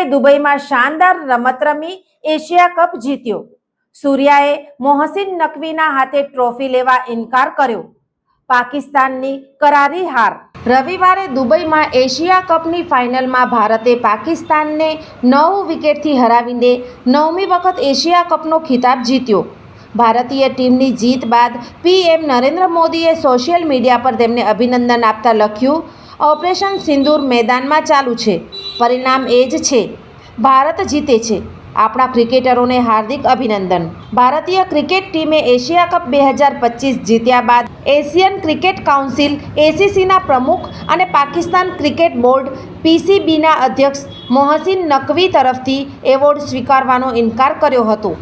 ઇન્ડિયાએ દુબઈમાં શાનદાર રમત રમી એશિયા કપ જીત્યો. સૂર્યાએ મોહસિન નકવીના હાથે ટ્રોફી લેવા ઇનકાર કર્યો. પાકિસ્તાનની કરારી હાર. રવિવારે દુબઈમાં એશિયા કપની ફાઇનલમાં ભારતે પાકિસ્તાનને નવ વિકેટથી હરાવીને નવમી વખત એશિયા કપનો ખિતાબ જીત્યો. ભારતીય ટીમની જીત બાદ પીએમ નરેન્દ્ર મોદીએ સોશિયલ મીડિયા પર તેમને અભિનંદન આપતા લખ્યું, ઓપરેશન સિંદૂર મેદાનમાં ચાલુ છે. પરિણામ એ જ છે. ભારત જીતે છે. આપણા ક્રિકેટરોને હાર્દિક અભિનંદન. ભારતીય ક્રિકેટ ટીમે એશિયા કપ બે હજાર પચીસ જીત્યા બાદ એશિયન ક્રિકેટ કાઉન્સિલ, એસીસીના પ્રમુખ અને પાકિસ્તાન ક્રિકેટ બોર્ડ પીસીબીના અધ્યક્ષ મોહસિન નકવી તરફથી એવોર્ડ સ્વીકારવાનો ઇનકાર કર્યો હતો.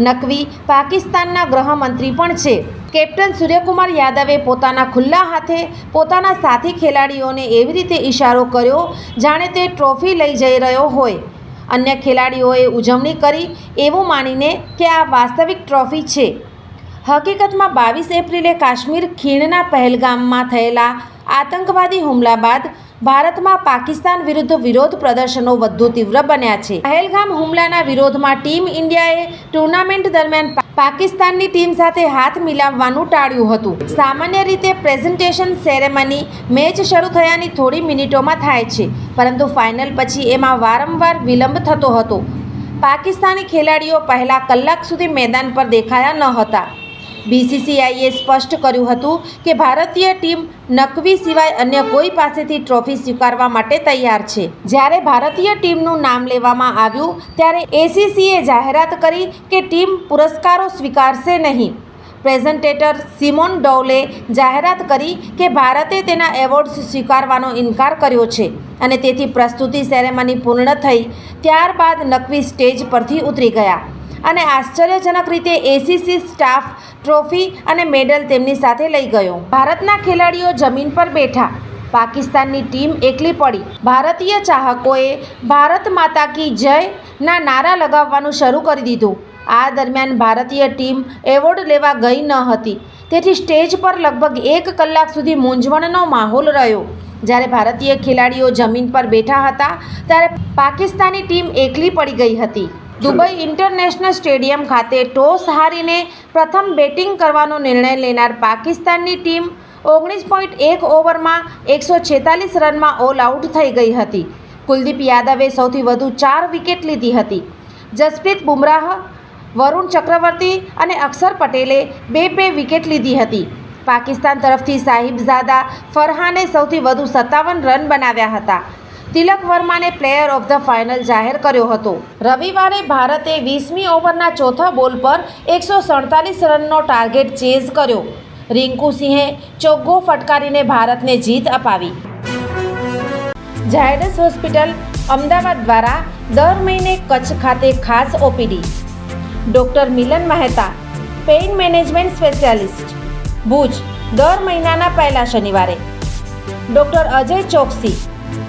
નકવી પાકિસ્તાનના ગૃહમંત્રી પણ છે. કેપ્ટન સૂર્યકુમાર યાદવે પોતાના ખુલ્લા હાથે પોતાના સાથી ખેલાડીઓને એવી રીતે ઇશારો કર્યો જાણે તે ટ્રોફી લઈ જઈ રહ્યો હોય. અન્ય ખેલાડીઓએ ઉજવણી કરી એવું માનીને કે આ વાસ્તવિક ટ્રોફી છે. હકીકતમાં બાવીસ એપ્રિલે કાશ્મીર ખીણના પહેલગામમાં થયેલા આતંકવાદી હુમલા બાદ ભારતમાં પાકિસ્તાન વિરુદ્ધ વિરોધ પ્રદર્શનો વધુ તીવ્ર બન્યા છે. પહેલગામ હુમલાના વિરોધમાં ટીમ ઇન્ડિયાએ ટુર્નામેન્ટ દરમિયાન પાકિસ્તાનની ટીમ સાથે હાથ મિલાવવાનું ટાળ્યું હતું. સામાન્ય રીતે પ્રેઝન્ટેશન સેરેમની મેચ શરૂ થયાની થોડી મિનિટોમાં થાય છે, પરંતુ ફાઇનલ પછી એમાં વારંવાર વિલંબ થતો હતો. પાકિસ્તાની ખેલાડીઓ પહેલા કલાક સુધી મેદાન પર દેખાયા ન હતા. બીસીસીઆઈએ સ્પષ્ટ કર્યું હતું કે ભારતીય ટીમ નકવી સિવાય અન્ય કોઈ પાસેથી ટ્રોફી સ્વીકારવા માટે તૈયાર છે. જ્યારે ભારતીય ટીમનું નામ લેવામાં આવ્યું, ત્યારે એસીસીએ જાહેરાત કરી કે ટીમ પુરસ્કારો સ્વીકારશે નહીં. પ્રેઝન્ટેટર સિમોન ડોવલે જાહેરાત કરી કે ભારતે તેના એવોર્ડ્સ સ્વીકારવાનો ઇનકાર કર્યો છે અને તેથી પ્રસ્તુતિ સેરેમની પૂર્ણ થઈ, ત્યારબાદ નકવી સ્ટેજ પરથી ઉતરી ગયા. અને આશ્ચર્યજનક રીતે એસીસી સ્ટાફ, ટ્રોફી અને મેડલ તેમની સાથે લઈ ગયો. ભારતના ખેલાડીઓ જમીન પર બેઠા. પાકિસ્તાનની ટીમ એકલી પડી. ભારતીય ચાહકોએ ભારત માતા કી જય ના નારા લગાવવાનું શરૂ કરી દીધું. આ દરમિયાન ભારતીય ટીમ એવોર્ડ લેવા ગઈ ન હતી. તેથી સ્ટેજ પર લગભગ એક કલાક સુધી મૂંઝવણનો માહોલ રહ્યો. જ્યારે ભારતીય ખેલાડીઓ જમીન પર બેઠા હતા, ત્યારે પાકિસ્તાની ટીમ એકલી પડી ગઈ હતી. દુબઈ ઇન્ટરનેશનલ સ્ટેડિયમ ખાતે ટોસ હારીને પ્રથમ બેટિંગ કરવાનો નિર્ણય લેનાર પાકિસ્તાનની ટીમ ઓગણીસ પોઈન્ટ એક ઓવરમાં એકસો છેતાલીસ રનમાં ઓલ આઉટ થઈ ગઈ હતી. કુલદીપ યાદવે સૌથી વધુ ચાર વિકેટ લીધી હતી. જસપ્રીત બુમરાહ, વરુણ ચક્રવર્તી અને અક્ષર પટેલે બે બે વિકેટ લીધી હતી. પાકિસ્તાન તરફથી સાહિબઝાદા ફરહાને સૌથી વધુ સત્તાવન રન બનાવ્યા હતા. તિલક વર્માને પ્લેયર ઓફ ધ ફાઇનલ જાહેર કર્યો હતો. રવિવારે ભારતે વીસમી ઓવરના ચોથા બોલ પર એકસો સડતાલીસ રનનો ટાર્ગેટ ચેઝ કર્યો. રિંકુ સિંહે ચોગ્ગો ફટકારીને ભારતને જીત અપાવી. ઝાયડસ હોસ્પિટલ અમદાવાદ દ્વારા દર મહિને કચ્છ ખાતે ખાસ OPD. Doctor Milan Mehta, pain management specialist. Bhuj, દર મહિનાના પહેલા શનિવારે. ડૉક્ટર અજય ચોકસી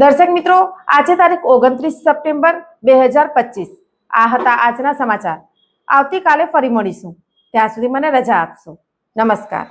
દર્શક મિત્રો, આજે તારીખ ઓગણત્રીસ સપ્ટેમ્બર બે હજાર પચીસ. આ હતા આજના સમાચાર. આવતીકાલે ફરી મળીશું. ત્યાં સુધી મને રજા આપશો. નમસ્કાર.